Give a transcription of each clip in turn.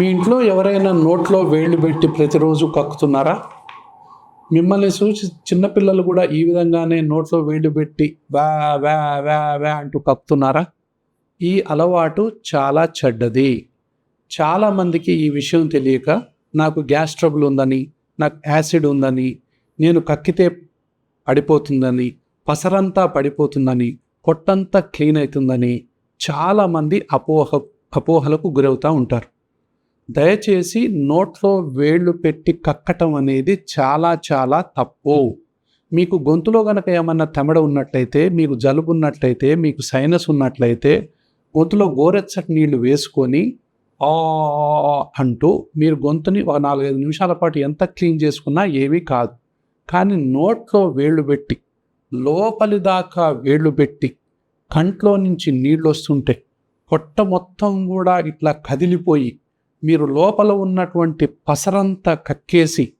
మీ ఇంట్లో ఎవరైనా నోట్లో వేళ్ళు పెట్టి ప్రతిరోజు కక్కుతున్నారా? మిమ్మల్ని చూసి చిన్నపిల్లలు కూడా ఈ విధంగానే నోట్లో వేళ్ళు పెట్టి వ్యా వ్యా వ్యా వ్యా అంటూ కక్కుతున్నారా? ఈ అలవాటు చాలా చెడ్డది. చాలామందికి ఈ విషయం తెలియక నాకు గ్యాస్ ట్రబుల్ ఉందని నాకు యాసిడ్ ఉందని నేను కక్కితే పడిపోతుందని పసరంతా పడిపోతుందని పొట్టంతా క్లీన్ అవుతుందని చాలామంది అపోహ అపోహలకు గురవుతూ ఉంటారు. దయచేసి నోట్లో వేళ్ళు పెట్టి కక్కటం అనేది చాలా చాలా తప్పు. మీకు గొంతులో కనుక ఏమన్నా తెమడ ఉన్నట్లయితే మీకు జలుబు ఉన్నట్లయితే మీకు సైనస్ ఉన్నట్లయితే గొంతులో గోరెచ్చటి నీళ్ళు వేసుకొని ఆ అంటూ మీరు గొంతుని ఒక నాలుగైదు నిమిషాల పాటు ఎంత క్లీన్ చేసుకున్నా ఏమీ కాదు. కానీ నోట్లో వేళ్ళు పెట్టి లోపలి దాకా వేళ్ళు పెట్టి కంట్లో నుంచి నీళ్ళు వస్తుంటే పొట్ట మొత్తం కూడా ఇట్లా కదిలిపోయి మీరు లోపల ఉన్నటువంటి పసరంతా కక్కేసి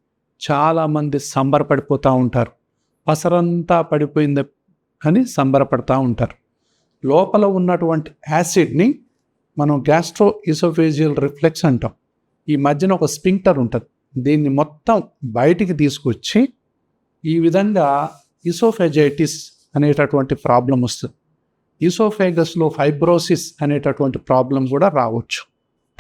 చాలామంది సంబరపడిపోతూ ఉంటారు. పసరంతా పడిపోయింది అని సంబరపడతా ఉంటారు. లోపల ఉన్నటువంటి యాసిడ్ని మనం గ్యాస్ట్రో ఇసోఫేజియల్ రిఫ్లెక్స్ అంటాం. ఈ మధ్యన ఒక స్పింక్టర్ ఉంటుంది. దీన్ని మొత్తం బయటికి తీసుకొచ్చి ఈ విధంగా ఇసోఫెజైటిస్ అనేటటువంటి ప్రాబ్లం వస్తుంది. ఇసోఫేగస్లో ఫైబ్రోసిస్ అనేటటువంటి ప్రాబ్లం కూడా రావచ్చు.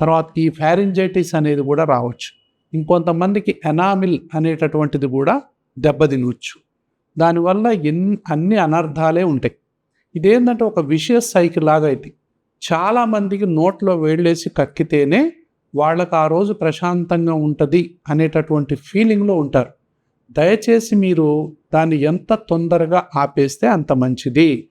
తర్వాత ఈ ఫ్యారింజైటిస్ అనేది కూడా రావచ్చు. ఇంకొంతమందికి ఎనామిల్ అనేటటువంటిది కూడా దెబ్బతినవచ్చు దానివల్ల ఎన్ అన్ని అనర్థాలే ఉంటాయి. ఇదేంటంటే ఒక విషయస్ సైకిల్ లాగా అయితే చాలామందికి నోట్లో వేళ్ళేసి కక్కితేనే వాళ్ళకు ఆ రోజు ప్రశాంతంగా ఉంటుంది అనేటటువంటి ఫీలింగ్లో ఉంటారు. దయచేసి మీరు దాన్ని ఎంత తొందరగా ఆపేస్తే అంత మంచిది.